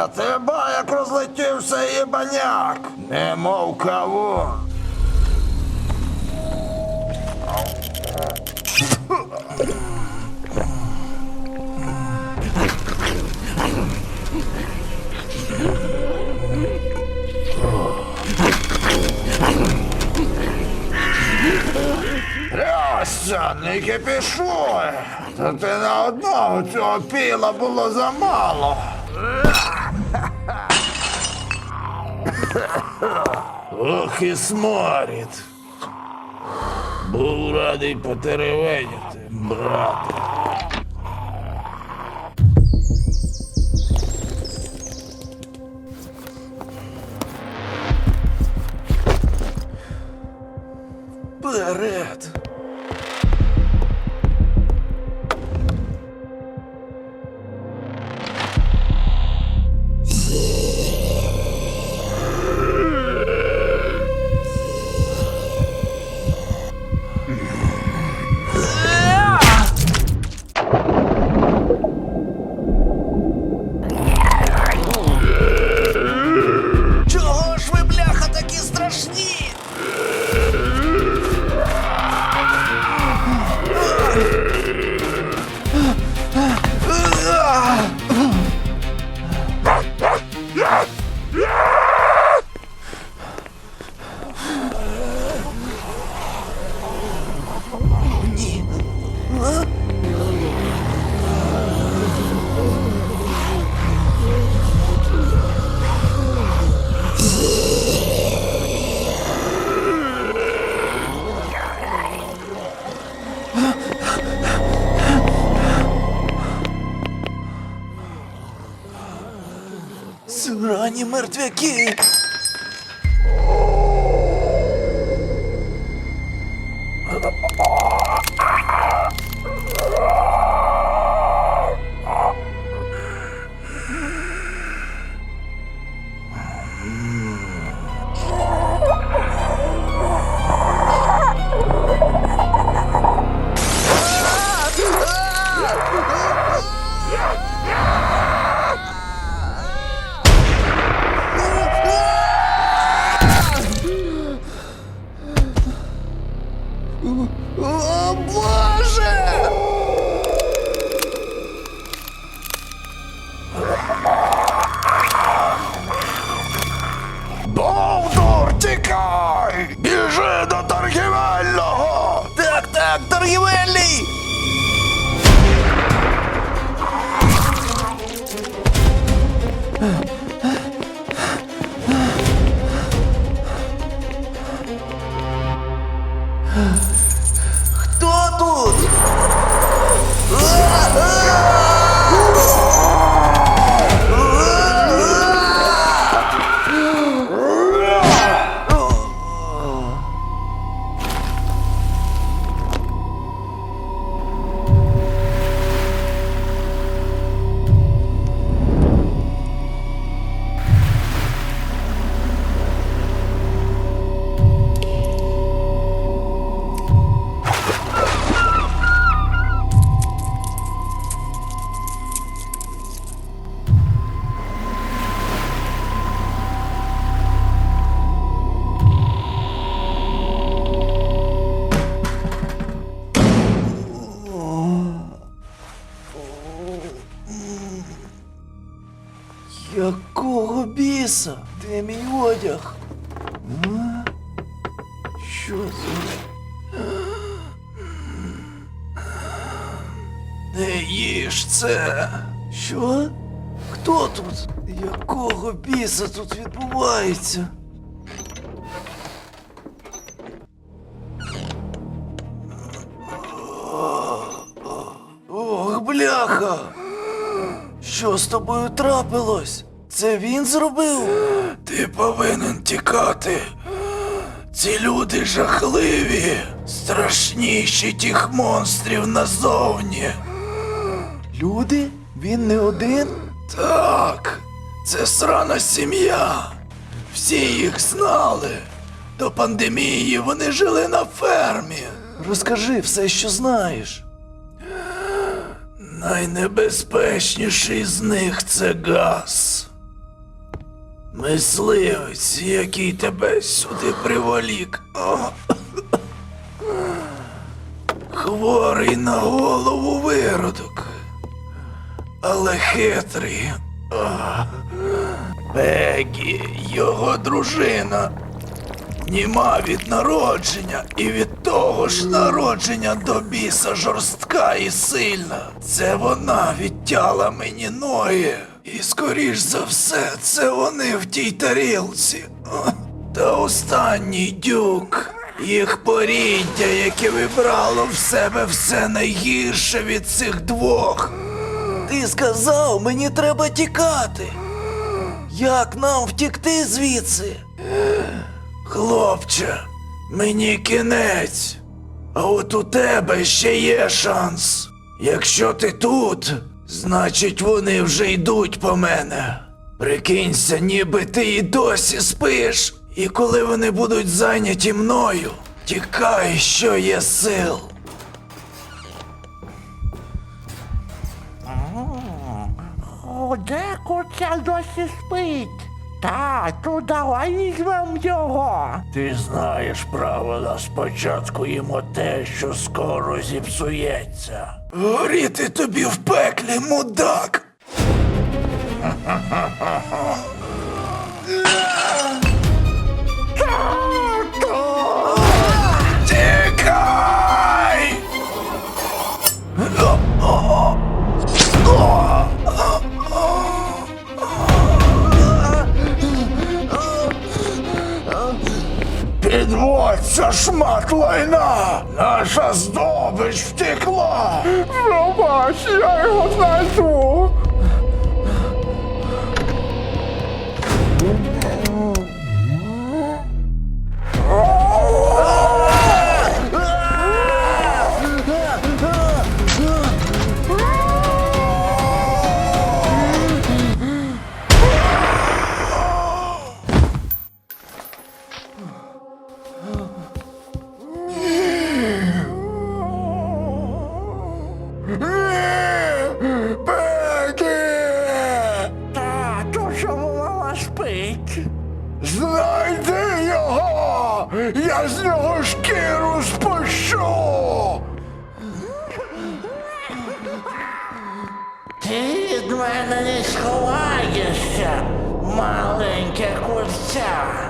Ні, ти ба, як розлетівся їбаняк. Немов кого. Трясся, не кипішуй. Та ти на одного цього піла було замало. Ох і сморід. Був радий потеревеняти, брате. Вперед! Срані мертвяки! Тікай! Біжи до торгівельного! Так, так, торгівельний! Хто Якого біса? Де мій одяг? А? Що це? Не їж це. Що? Хто тут? Якого біса тут відбувається? З тобою трапилось? Це він зробив? Ти повинен тікати. Ці люди жахливі, страшніші тих монстрів назовні. Люди? Він не один? Так, це срана сім'я. Всі їх знали. До пандемії вони жили на фермі. Розкажи все, що знаєш. Найнебезпечніший з них це газ. Мисливець, який тебе сюди приволік. Хворий на голову виродок. Але хитрий. Пегі, його дружина. Німа від народження і від того ж народження до біса жорстка і сильна. Це вона відтяла мені ноги. І скоріш за все, це вони в тій тарілці. Та останній дюк. Їх поріддя, яке вибрало в себе все найгірше від цих двох. Ти сказав, мені треба тікати. Як нам втікти звідси? Хлопче, мені кінець. А от у тебе ще є шанс. Якщо ти тут, значить вони вже йдуть по мене. Прикинься, ніби ти і досі спиш. І коли вони будуть зайняті мною, тікай, що є сил. О, де курця досі спить? Тату, давай візьмем його. Ти знаєш правила, спочатку їмо те, що скоро зіпсується. Горіти тобі в пеклі, мудак! Підводься, шмат лайна! Наша здобич втекла! Пробач, я його знайду. ховаєшся, маленьке курця?